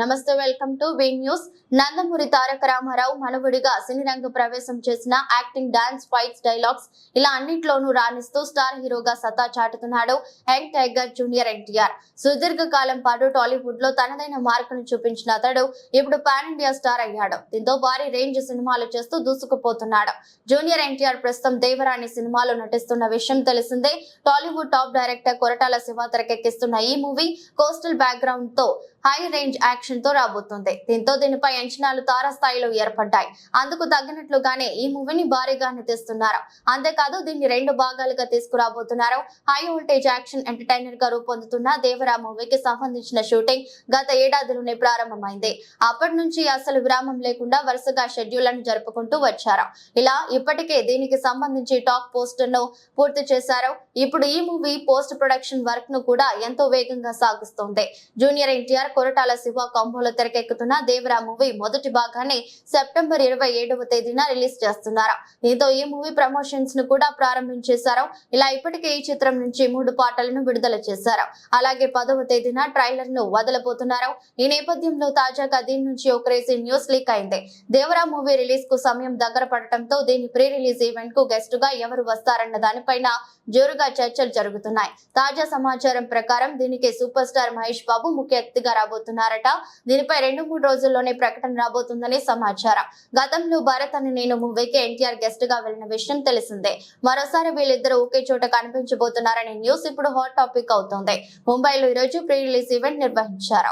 నమస్తే welcome to V news. Nandamuri Taraka Rama Rao మనవుడిగా సినీరంగ ప్రవేశం చేసిన యాక్టింగ్ డాన్స్ ఫైట్స్ డైలాగ్స్ ఇలా అన్నింటిలోనూ రాణిస్తూ స్టార్ హీరోగా సత్తా చాటుతున్నాడు యంగ్ టైగర్ జూనియర్ ఎన్టీఆర్. సుదీర్ఘ కాలం పాటు టాలీవుడ్లో తనదైన మార్కును చూపించిన అతడు ఇప్పుడు పాన్ ఇండియా స్టార్ అయ్యాడు. దీంతో భారీ రేంజ్ సినిమాలు చేస్తూ దూసుకుపోతున్నాడు. జూనియర్ ఎన్టీఆర్ ప్రస్తుతం దేవరాణి సినిమాలో నటిస్తున్న విషయం తెలిసిందే. Tollywood top director Koratala Siva తెరకెక్కిస్తున్న ఈ మూవీ కోస్టల్ బ్యాక్గ్రౌండ్తో హై రేంజ్ యాక్షన్తో రాబోతుంది. దీంతో దీనిపై అంచనాలు తారాస్థాయిలో ఏర్పడ్డాయి. అందుకు తగ్గినట్లుగానే ఈ మూవీని భారీగా తీస్తున్నారు. అంతేకాదు దీన్ని రెండు భాగాలుగా తీసుకురాబోతున్నారు. హై వోల్టేజ్ యాక్షన్ ఎంటర్టైనర్గా రూపొందుతున్న దేవరా మూవీకి సంబంధించిన షూటింగ్ గత ఏడాదిలోనే ప్రారంభమైంది. అప్పటి నుంచి అసలు విరామం లేకుండా వరుసగా షెడ్యూళ్ళను జరుపుకుంటూ వచ్చారు. ఇలా ఇప్పటికే దీనికి సంబంధించి టాక్ పోస్టర్ను పూర్తి చేశారు. ఇప్పుడు ఈ మూవీ పోస్ట్ ప్రొడక్షన్ వర్క్ను కూడా ఎంతో వేగంగా సాగుస్తోంది. జూనియర్ ఎన్టీఆర్ కొరటాల శివ కాంబోలో తెరకెక్కుతున్న దేవరా మూవీ మొదటి భాగాన్ని సెప్టెంబర్ ఇరవై ఏడవ తేదీన రిలీజ్ చేస్తున్నారు. దీంతో ఈ మూవీ ప్రమోషన్స్ను కూడా ప్రారంభించేశారు. ఇలా ఇప్పటికే ఈ చిత్రం నుంచి మూడు పాటలను విడుదల చేశారు. అలాగే పదవ తేదీన ట్రైలర్ను వదలబోతున్నారు. ఈ నేపథ్యంలో తాజాగా దీని నుంచి ఓ క్రేజీ న్యూస్ లీక్ అయింది. దేవరా మూవీ రిలీజ్కు సమయం దగ్గర పడటంతో దీని ప్రీ రిలీజ్ ఈవెంట్కు గెస్ట్గా ఎవరు వస్తారన్న దానిపైన జోరుగా చర్చలు జరుగుతున్నాయి. తాజా సమాచారం ప్రకారం దీనికి సూపర్ స్టార్ మహేష్ బాబు ముఖ్య అతిథిగా రాబోతున్నారట. దీనిపై రెండు మూడు రోజుల్లోనే ప్రకటన రాబోతుందని సమాచారం. గతంలో భరత్ అని నేను ముంబైకి ఎన్టీఆర్ గెస్ట్గా వెళ్ళిన విషయం తెలిసిందే. మరోసారి వీళ్ళిద్దరూ ఒకే చోట కనిపించబోతున్నారనే న్యూస్ ఇప్పుడు హాట్ టాపిక్ అవుతోంది. ముంబైలో ఈ రోజు ప్రీ రిలీజ్ ఈవెంట్ నిర్వహించారు.